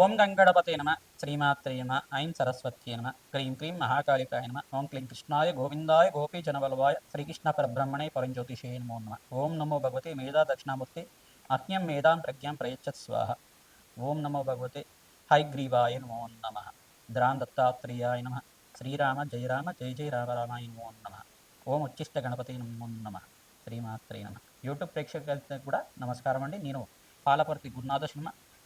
ఓం గంగణపతే నమ. శ్రీమాత్రే నమ. ఐం సరస్వత్యే నమ. క్రీం క్రీం మహాకాళికాయ నమ. ఓం క్లీం కృష్ణాయ గోవిందాయ గోపీజనవల్వాయ శ్రీకృష్ణ పరబ్రహ్మణే పరంజ్యోతిషే నమో నమ. ఓం నమో భగవతే మేధా దక్షిణామూర్తి అజ్ఞం మేధాం ప్రజ్ఞాం ప్రయచ్చత్ స్వాహ. ఓం నమో భగవతే హైగ్రీవాయ నమో నమ. ద్రాం దత్తాత్రేయాయ నమ. శ్రీరామ జయ రామ జయ జయ రామరామాయ నమో నమ. ఓం ఉచ్చిష్ట గణపతి నమో నమ. శ్రీమాత్రే నమ. యూట్యూబ్ ప్రేక్షకులకు కూడా నమస్కారం అండి. నేను పాలపర్తి గురునాథ శర్మ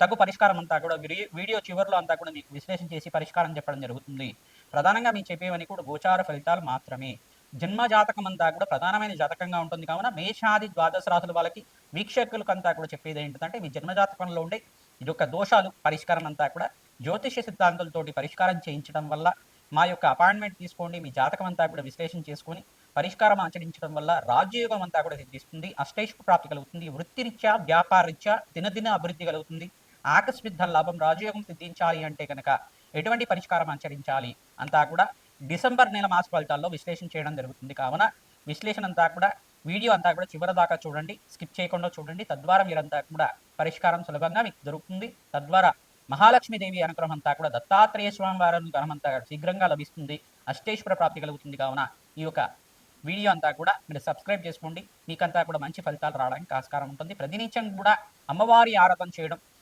తగు పరిష్కారం అంతా కూడా వీడియో చివరిలో అంతా కూడా మీకు విశ్లేషణ చేసి పరిష్కారం చెప్పడం జరుగుతుంది. ప్రధానంగా మీకు చెప్పేవని కూడా గోచార ఫలితాలు మాత్రమే. జన్మ జాతకం అంతా కూడా ప్రధానమైన జాతకంగా ఉంటుంది. కావున మేషాది ద్వాదశ రాసుల వాళ్ళకి వీక్షకులకు అంతా కూడా చెప్పేది ఏంటంటే మీ జన్మ జాతకంలో ఉండే ఇది యొక్క దోషాలు పరిష్కారం అంతా కూడా జ్యోతిష సిద్ధాంతాలతోటి పరిష్కారం చేయించడం వల్ల మా యొక్క అపాయింట్మెంట్ తీసుకోండి మీ జాతకం అంతా కూడా విశ్లేషణ చేసుకొని పరిష్కారం ఆచరించడం వల్ల రాజ్యయోగం అంతా కూడా సిద్ధిస్తుంది అష్టైష్ ప్రాప్తి కలుగుతుంది వృత్తిరీత్యా వ్యాపారరీత్యా దినదిన అభివృద్ధి కలుగుతుంది. ఆకస్మిక ధన లాభం రాజయోగం సిద్ధించాలి అంటే కనుక ఎటువంటి పరిష్కారం ఆచరించాలి అంతా కూడా డిసెంబర్ నెల మాస ఫలితాల్లో విశ్లేషణ చేయడం జరుగుతుంది. కావున విశ్లేషణ అంతా కూడా వీడియో అంతా కూడా చివరి దాకా చూడండి స్కిప్ చేయకుండా చూడండి. తద్వారా మీరంతా కూడా పరిష్కారం సులభంగా మీకు దొరుకుతుంది. తద్వారా మహాలక్ష్మీదేవి అనుగ్రహం అంతా కూడా దత్తాత్రేయ స్వామి వారి అనుగ్రహం అంతా శీఘ్రంగా లభిస్తుంది. అష్టేశ్వర ప్రాప్తి కలుగుతుంది. కావున ఈ యొక్క వీడియో అంతా కూడా మీరు సబ్స్క్రైబ్ చేసుకోండి. మీకంతా కూడా మంచి ఫలితాలు రావడానికి ఆస్కారం ఉంటుంది. ప్రతినిత్యం కూడా అమ్మవారి ఆరాధన చేయడం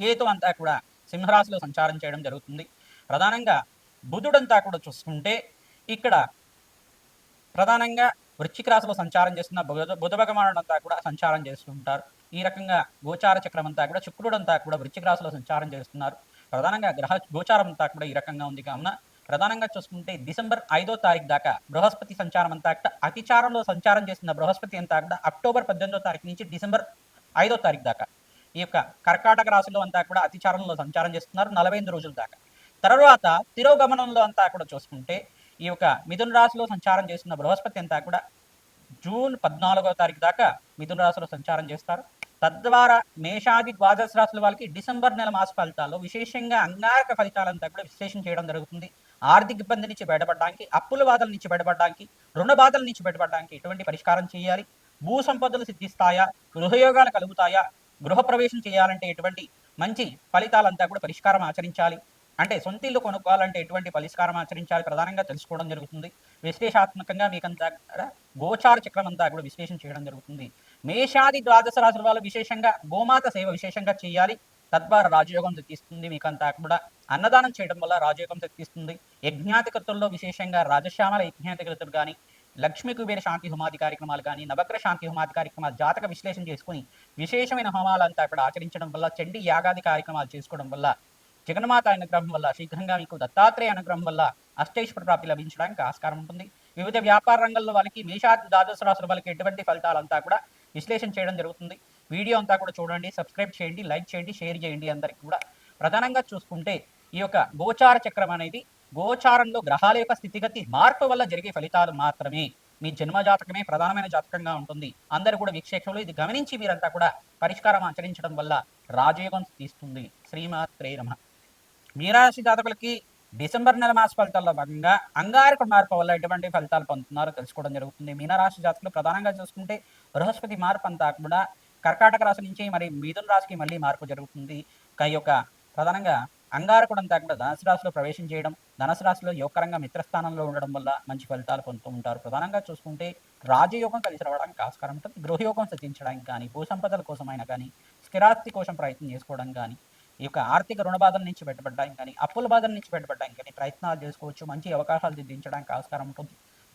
కేతు అంతా కూడా సింహరాశిలో సంచారం చేయడం జరుగుతుంది. ప్రధానంగా బుధుడంతా కూడా చూసుకుంటే ఇక్కడ ప్రధానంగా వృశ్చిక రాశిలో సంచారం చేస్తున్న బుధ బుధ కూడా సంచారం చేస్తుంటారు ఈ రకంగా గోచార చక్రం అంతా కూడా శుక్రుడంతా కూడా వృశ్చిక రాశిలో సంచారం చేస్తున్నారు. ప్రధానంగా గ్రహ గోచారం అంతా కూడా ఈ రకంగా ఉంది కావున ప్రధానంగా చూసుకుంటే డిసెంబర్ ఐదో తారీఖు దాకా బృహస్పతి సంచారం అంతా కూడా అతిచారంలో సంచారం చేస్తున్న బృహస్పతి అంతా కూడా అక్టోబర్ పద్దెనిమిదో తారీఖు నుంచి డిసెంబర్ ఐదో తారీఖు దాకా ఈ యొక్క కర్కాటక రాశిలో అంతా కూడా అతిచారంలో సంచారం చేస్తున్నారు నలభై ఎనిమిది రోజుల దాకా. తర్వాత తిరోగమనంలో అంతా కూడా చూసుకుంటే ఈ యొక్క మిథున రాశిలో సంచారం చేస్తున్న బృహస్పతి అంతా కూడా జూన్ పద్నాలుగో తారీఖు దాకా మిథున రాశిలో సంచారం చేస్తారు. తద్వారా మేషాది ద్వాదశ రాశుల వాళ్ళకి డిసెంబర్ నెల మాస ఫలితాల్లో విశేషంగా అంగారక ఫలితాలంతా కూడా విశ్లేషణ చేయడం జరుగుతుంది. ఆర్థిక ఇబ్బంది నుంచి బయటపడడానికి అప్పుల బాధల నుంచి బయటపడడానికి రుణ బాధల నుంచి బయటపడడానికి ఎటువంటి పరిష్కారం చేయాలి? భూ సంపదలు సిద్ధిస్తాయా? గృహయోగాలు కలుగుతాయా? గృహప్రవేశం చేయాలంటే ఎటువంటి మంచి ఫలితాలంతా కూడా పరిష్కారం ఆచరించాలి. అంటే సొంత ఇల్లు కొనుక్కోవాలంటే ఎటువంటి పరిష్కారం ఆచరించాలి ప్రధానంగా తెలుసుకోవడం జరుగుతుంది. విశ్లేషాత్మకంగా మీకంతా కూడా గోచార చక్రం అంతా కూడా విశ్లేషణ చేయడం జరుగుతుంది. మేషాది ద్వాదశ రాశుల వాళ్ళు విశేషంగా గోమాత సేవ విశేషంగా చేయాలి. తద్వారా రాజయోగం తెప్పిస్తుంది. మీకంతా కూడా అన్నదానం చేయడం వల్ల రాజయోగం తెప్పిస్తుంది. యజ్ఞాతికృతుల్లో విశేషంగా రాజశ్యామల యజ్ఞాతికృతులు కానీ లక్ష్మీ కుబేర శాంతి హోమాది కార్యక్రమాలు కానీ నవగ్రహ శాంతి హోమాది కార్యక్రమాలు జాతక విశ్లేషణ చేసుకుని విశేషమైన హోమాలంతా ఇక్కడ ఆచరించడం వల్ల చండీ యాగాది కార్యక్రమాలు చేసుకోవడం వల్ల జగన్మాత అనుగ్రహం వల్ల శీఘ్రంగా మీకు దత్తాత్రేయ అనుగ్రహం వల్ల అష్టైశ్వర ప్రాప్తి లభించడానికి ఆస్కారం ఉంటుంది. వివిధ వ్యాపార రంగంలో వాళ్ళకి మేషాది ద్వాదశ రాశుల వాళ్ళకి ఎటువంటి ఫలితాలంతా కూడా విశ్లేషణ చేయడం జరుగుతుంది. వీడియో అంతా కూడా చూడండి సబ్స్క్రైబ్ చేయండి లైక్ చేయండి షేర్ చేయండి అందరికి కూడా. ప్రధానంగా చూసుకుంటే ఈ యొక్క గోచార చక్రం అనేది గోచారంలో గ్రహాల యొక్క స్థితిగతి మార్పు వల్ల జరిగే ఫలితాలు మాత్రమే. మీ జన్మ జాతకమే ప్రధానమైన జాతకంగా ఉంటుంది. అందరూ కూడా వీక్షకులు ఇది గమనించి మీరంతా కూడా పరిష్కారం ఆచరించడం వల్ల రాజయోగం తీస్తుంది. శ్రీమాత్రే నమ. మీరాశి జాతకులకి డిసెంబర్ నెల మాస ఫలితాల్లో భాగంగా అంగారక మార్పు వల్ల ఎటువంటి ఫలితాలు పొందుతున్నారో తెలుసుకోవడం జరుగుతుంది. మీనరాశి జాతకులు ప్రధానంగా చూసుకుంటే బృహస్పతి మార్పు అంతా కూడా కర్కాటక రాశి నుంచి మరి మిథున రాశికి మళ్ళీ మార్పు జరుగుతుంది. కై యొక్క ప్రధానంగా అంగారకుడం తగ్గ కూడా ధనుసు రాశిలో ప్రవేశం చేయడం ధనుసు రాశిలో యోగకరంగా మిత్రస్థానంలో ఉండడం వల్ల మంచి ఫలితాలు పొందుతూ ఉంటారు. ప్రధానంగా చూసుకుంటే రాజయోగం కలిసి రావడానికి ఆస్కారం ఉంటుంది. గృహయోగం సిద్ధించడానికి కానీ భూ సంపదల కోసమైనా కానీ స్థిరాస్తి కోసం ప్రయత్నం చేసుకోవడం కానీ ఈ యొక్క ఆర్థిక రుణ బాధల నుంచి బయటపడడానికి కానీ అప్పుల బాధల నుంచి బయటపడడానికి కానీ ప్రయత్నాలు చేసుకోవచ్చు. మంచి అవకాశాలు దిద్దించడానికి ఆస్కారం ఉంటుంది.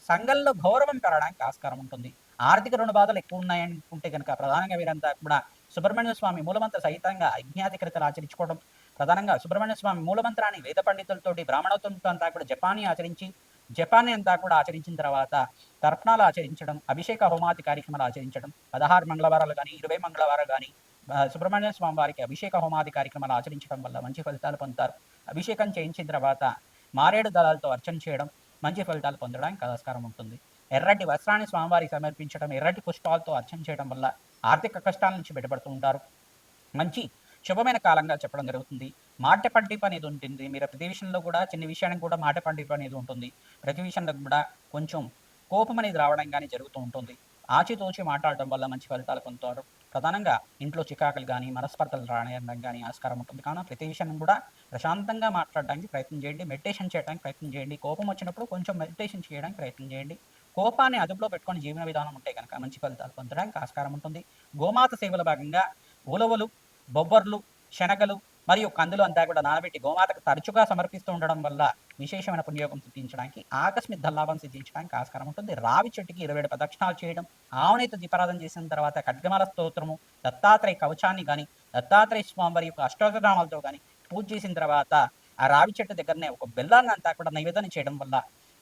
సంఘంలో గౌరవం పెరగడానికి ఆస్కారం ఉంటుంది. ఆర్థిక రుణ బాధలు ఎక్కువ ఉన్నాయనుకుంటే కనుక ప్రధానంగా వీరంతా కూడా సుబ్రహ్మణ్య స్వామి మూలమంత్ర సహితంగా యజ్ఞాధికృతలు ఆచరించుకోవడం ప్రధానంగా సుబ్రహ్మణ్య స్వామి మూలమంత్రాన్ని వేద పండితులతోటి బ్రాహ్మణత్వంతో అంతా కూడా జపాన్ని ఆచరించి జపాన్ని అంతా కూడా ఆచరించిన తర్వాత తర్పణాలు ఆచరించడం అభిషేక హోమాది కార్యక్రమాలు ఆచరించడం పదహారు మంగళవారాలు కానీ ఇరవై మంగళవారాలు కానీ సుబ్రహ్మణ్య స్వామి వారికి అభిషేక హోమాది కార్యక్రమాలు ఆచరించడం వల్ల మంచి ఫలితాలు పొందుతారు. అభిషేకం చేయించిన తర్వాత మారేడు దళాలతో అర్చన చేయడం మంచి ఫలితాలు పొందడానికి ఆస్కారం ఉంటుంది. ఎర్రటి వస్త్రాన్ని స్వామివారికి సమర్పించడం ఎర్రటి పుష్పాలతో అర్చన చేయడం వల్ల ఆర్థిక కష్టాల నుంచి బయటపడుతూ ఉంటారు. మంచి శుభమైన కాలంగా చెప్పడం జరుగుతుంది. మాట పండిపు అనేది ఉంటుంది. మీరు ప్రతి విషయంలో కూడా చిన్న విషయానికి కూడా మాట పండిపు అనేది ఉంటుంది. ప్రతి విషయంలో కూడా కొంచెం కోపం అనేది రావడం కానీ జరుగుతూ ఉంటుంది. ఆచితూచి మాట్లాడటం వల్ల మంచి ఫలితాలు పొందుతారు. ప్రధానంగా ఇంట్లో చికాకులు కానీ మనస్పర్ధలు రానియడం కానీ ఆస్కారం ఉంటుంది. కావున ప్రతి విషయం కూడా ప్రశాంతంగా మాట్లాడడానికి ప్రయత్నం చేయండి. మెడిటేషన్ చేయడానికి ప్రయత్నం చేయండి. కోపం వచ్చినప్పుడు కొంచెం మెడిటేషన్ చేయడానికి ప్రయత్నం చేయండి. కోపాన్ని అదుపులో పెట్టుకొని జీవన విధానం ఉంటే కనుక మంచి ఫలితాలు పొందడానికి ఆస్కారం ఉంటుంది. గోమాత సేవల భాగంగా ఉలవలు బొబ్బర్లు శనగలు మరియు కందులు అంతా కూడా నానబెట్టి గోమాతకు తరచుగా సమర్పిస్తూ ఉండడం వల్ల విశేషమైన పుణ్యోగం సిద్ధించడానికి ఆకస్మిక ధల్లాభం సిద్ధించడానికి ఆస్కారం ఉంటుంది. రావి చెట్టుకి ఇరవై ఏడు ప్రదక్షిణాలు చేయడం ఆవునైతే దీపారాధన చేసిన తర్వాత ఖడ్గమాల స్తోత్రము దత్తాత్రేయ కవచాన్ని కానీ దత్తాత్రేయ స్వామి యొక్క అష్టోత్తరామాలతో కానీ పూజ చేసిన తర్వాత ఆ రావి చెట్టు దగ్గరనే ఒక బెల్లాన్ని అంతా కూడా నైవేదన చేయడం వల్ల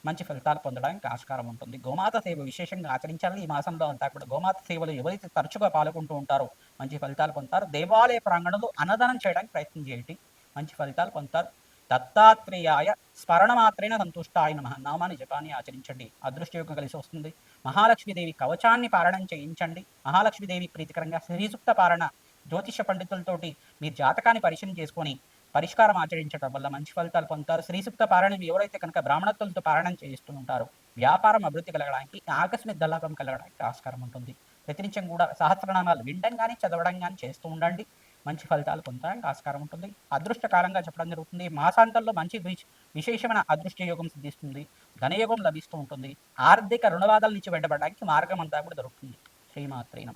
మంచి ఫలితాలు పొందడానికి ఆస్కారం ఉంటుంది. గోమాత సేవ విశేషంగా ఆచరించాలని ఈ మాసంలో అంతా కూడా గోమాత సేవలు ఎవరైతే తరచుగా పాల్గొంటూ ఉంటారో మంచి ఫలితాలు పొందుతారు. దేవాలయ ప్రాంగణంలో అన్నదానం చేయడానికి ప్రయత్నం చేయండి. మంచి ఫలితాలు పొందుతారు. దత్తాత్రేయాయ స్మరణ మాత్రైన సంతుష్ట ఆయన మహానామాన్ని జపాన్ని ఆచరించండి. అదృష్టయోగం కలిసి వస్తుంది. మహాలక్ష్మీదేవి కవచాన్ని పారణం చేయించండి. మహాలక్ష్మీదేవి ప్రీతికరంగా శ్రీసూక్త పారణ జ్యోతిష పండితులతోటి మీ జాతకాన్ని పరిశీలన చేసుకొని పరిష్కారం ఆచరించడం వల్ల మంచి ఫలితాలు పొందుతారు. శ్రీసూక్త పారాయణం ఎవరైతే కనుక బ్రాహ్మణత్వంతో పారాయణం చేస్తూ ఉంటారో వ్యాపారం అభివృద్ధి కలగడానికి ఆకస్మిక దల్లాభం కలగడానికి ఆస్కారం ఉంటుంది. ప్రతినిత్యం కూడా సహస్రనామాలు వినడం కానీ చదవడం కానీ చేస్తూ ఉండండి. మంచి ఫలితాలు పొందడానికి ఆస్కారం ఉంటుంది. అదృష్టకాలంగా చెప్పడం జరుగుతుంది. మాసాంతంలో మంచి విశేషమైన అదృష్ట యోగం సిద్ధిస్తుంది. ధనయోగం లభిస్తూ ఉంటుంది. ఆర్థిక రుణవాదాల నుంచి వెంటబడడానికి మార్గం అంతా కూడా దొరుకుతుంది. శ్రీమాత్రీనమ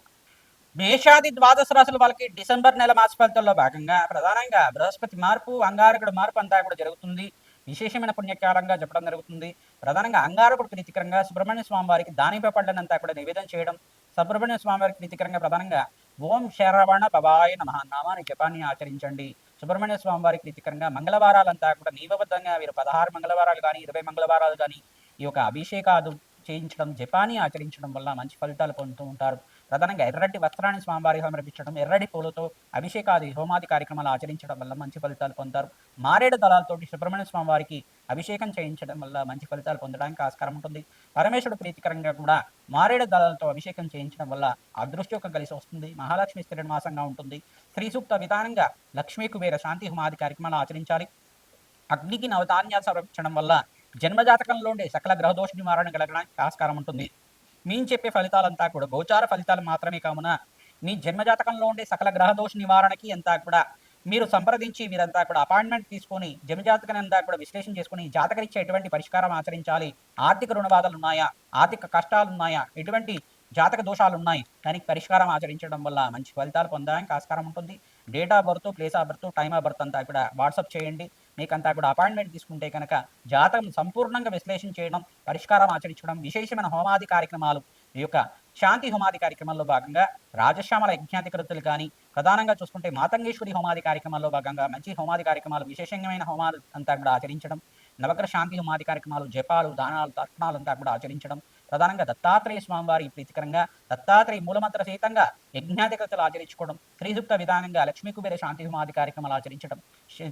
మేషాది ద్వాదశ రాశుల వాళ్ళకి డిసెంబర్ నెల మాస ఫలితాల్లో భాగంగా ప్రధానంగా బృహస్పతి మార్పు అంగారకుడు మార్పు అంతా కూడా జరుగుతుంది. విశేషమైన పుణ్యకాలంగా చెప్పడం జరుగుతుంది. ప్రధానంగా అంగారకుడు ప్రీతికరంగా సుబ్రహ్మణ్య స్వామి వారికి దానిపై పడ్డనంతా కూడా నివేదన చేయడం సుబ్రహ్మణ్య స్వామి వారికి ప్రీతికరంగా ప్రధానంగా ఓం శరవణ పవాయ నమ నామాన్ని జపాన్ని ఆచరించండి. సుబ్రహ్మణ్య స్వామి వారికి ప్రీతికరంగా మంగళవారాలంతా కూడా నియమబద్ధంగా వీరు పదహారు మంగళవారాలు కానీ ఇరవై మంగళవారాలు కానీ ఈ యొక్క అభిషేకాదు చేయించడం జపాన్ని ఆచరించడం వల్ల మంచి ఫలితాలు పొందుతూ ఉంటారు. ప్రధానంగా ఎర్రటి వస్త్రాన్ని స్వామివారికి సమర్పించడం ఎర్రటి పూలతో అభిషేకాది హోమాది కార్యక్రమాలు ఆచరించడం వల్ల మంచి ఫలితాలు పొందారు. మారేడు దళాలతోటి సుబ్రహ్మణ్య స్వామివారికి అభిషేకం చేయించడం వల్ల మంచి ఫలితాలు పొందడానికి ఆస్కారం ఉంటుంది. పరమేశ్వరుడు ప్రీతికరంగా కూడా మారేడు దళాలతో అభిషేకం చేయించడం వల్ల అదృష్టం కలిసి వస్తుంది. మహాలక్ష్మి స్థిరమాసంగా ఉంటుంది. శ్రీ సూక్త విధానంగా లక్ష్మీ కుబేర శాంతి హోమాది కార్యక్రమాలు ఆచరించాలి. అగ్నికి నవధాన్యాలు సమర్పించడం వల్ల జన్మజాతకంలో ఉండే సకల గ్రహదోష నివారణ కలగడానికి ఆస్కారం ఉంటుంది. మేము చెప్పే ఫలితాలంతా కూడా గోచార ఫలితాలు మాత్రమే కావున మీ జన్మజాతకంలో ఉండే సకల గ్రహదోష నివారణకి అంతా కూడా మీరు సంప్రదించి మీరంతా కూడా అపాయింట్మెంట్ తీసుకొని జన్మజాతకం అంతా కూడా విశ్లేషణ చేసుకుని జాతకరీత్యా ఎటువంటి పరిష్కారం ఆచరించాలి ఆర్థిక రుణబాధలు ఉన్నాయా ఆర్థిక కష్టాలు ఉన్నాయా ఎటువంటి జాతక దోషాలు ఉన్నాయి దానికి పరిష్కారం ఆచరించడం వల్ల మంచి ఫలితాలు పొందడానికి ఆస్కారం ఉంటుంది. Date of birth place of birth time of birth అంతా కూడా వాట్సాప్ చేయండి. మీకంతా కూడా అపాయింట్మెంట్ తీసుకుంటే కనుక జాతకం సంపూర్ణంగా విశ్లేషణ చేయడం పరిష్కారం ఆచరించడం విశేషమైన హోమాది కార్యక్రమాలు ఈ యొక్క శాంతి హోమాది కార్యక్రమంలో భాగంగా రాజశ్యామల యజ్ఞాధికృతులు కానీ ప్రధానంగా చూసుకుంటే మాతంగేశ్వరి హోమాది కార్యక్రమాల్లో భాగంగా మంచి హోమాది కార్యక్రమాలు విశేషమైన హోమాలు అంతా కూడా ఆచరించడం నవగ్రహ శాంతి హోమాది కార్యక్రమాలు జపాలు దానాలు తర్పణాలు అంతా కూడా ఆచరించడం ప్రధానంగా దత్తాత్రేయ స్వామివారి ప్రీతికరంగా దత్తాత్రేయ మూలమంత్ర సహితంగా యజ్ఞాధికతలు ఆచరించుకోవడం శ్రీసూక్త విధానంగా లక్ష్మీ కుబేర శాంతి హోమాది కార్యక్రమాలు ఆచరించడం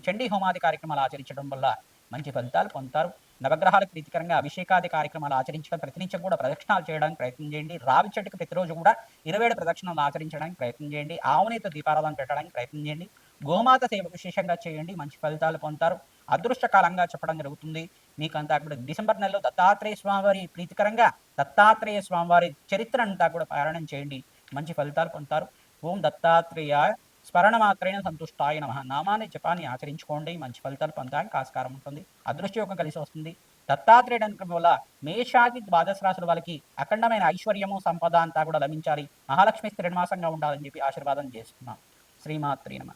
చండీ హోమాది కార్యక్రమాలు ఆచరించడం వల్ల మంచి ఫలితాలు పొందుతారు. నవగ్రహాలకు ప్రీతికరంగా అభిషేకాది కార్యక్రమాలు ఆచరించడం ప్రతినిత్యం కూడా ప్రదక్షిణాలు చేయడానికి ప్రయత్నం చేయండి. రావి చెట్టుకు ప్రతిరోజు కూడా ఇరవై ఏడు ప్రదక్షిణాలు ఆచరించడానికి ప్రయత్నం చేయండి. ఆవునేత దీపారాధన పెట్టడానికి ప్రయత్నం చేయండి. గోమాత సేవ విశేషంగా చేయండి. మంచి ఫలితాలు పొందుతారు. అదృష్టకాలంగా చెప్పడం జరుగుతుంది. మీకు అంతా కూడా డిసెంబర్ నెలలో దత్తాత్రేయ స్వామివారి ప్రీతికరంగా దత్తాత్రేయ స్వామివారి చరిత్ర అంతా కూడా పారాయణం చేయండి. మంచి ఫలితాలు పొందుతారు. ఓం దత్తాత్రేయ స్మరణ మాత్రమే సంతుష్టాయ నమ. నామాన్ని జపాన్ని ఆచరించుకోండి. మంచి ఫలితాలు పొందడానికి ఆస్కారం ఉంటుంది. అదృష్టయోగం కలిసి వస్తుంది. దత్తాత్రేయుడు అనుకున్న వల్ల మేషాది ద్వాదశ రాశుల వాళ్ళకి అఖండమైన ఐశ్వర్యము సంపద అంతా కూడా లభించాలి. మహాలక్ష్మి శ్రీనివాసంగా ఉండాలని చెప్పి ఆశీర్వాదం చేస్తున్నాం. శ్రీమాత్రి నమ.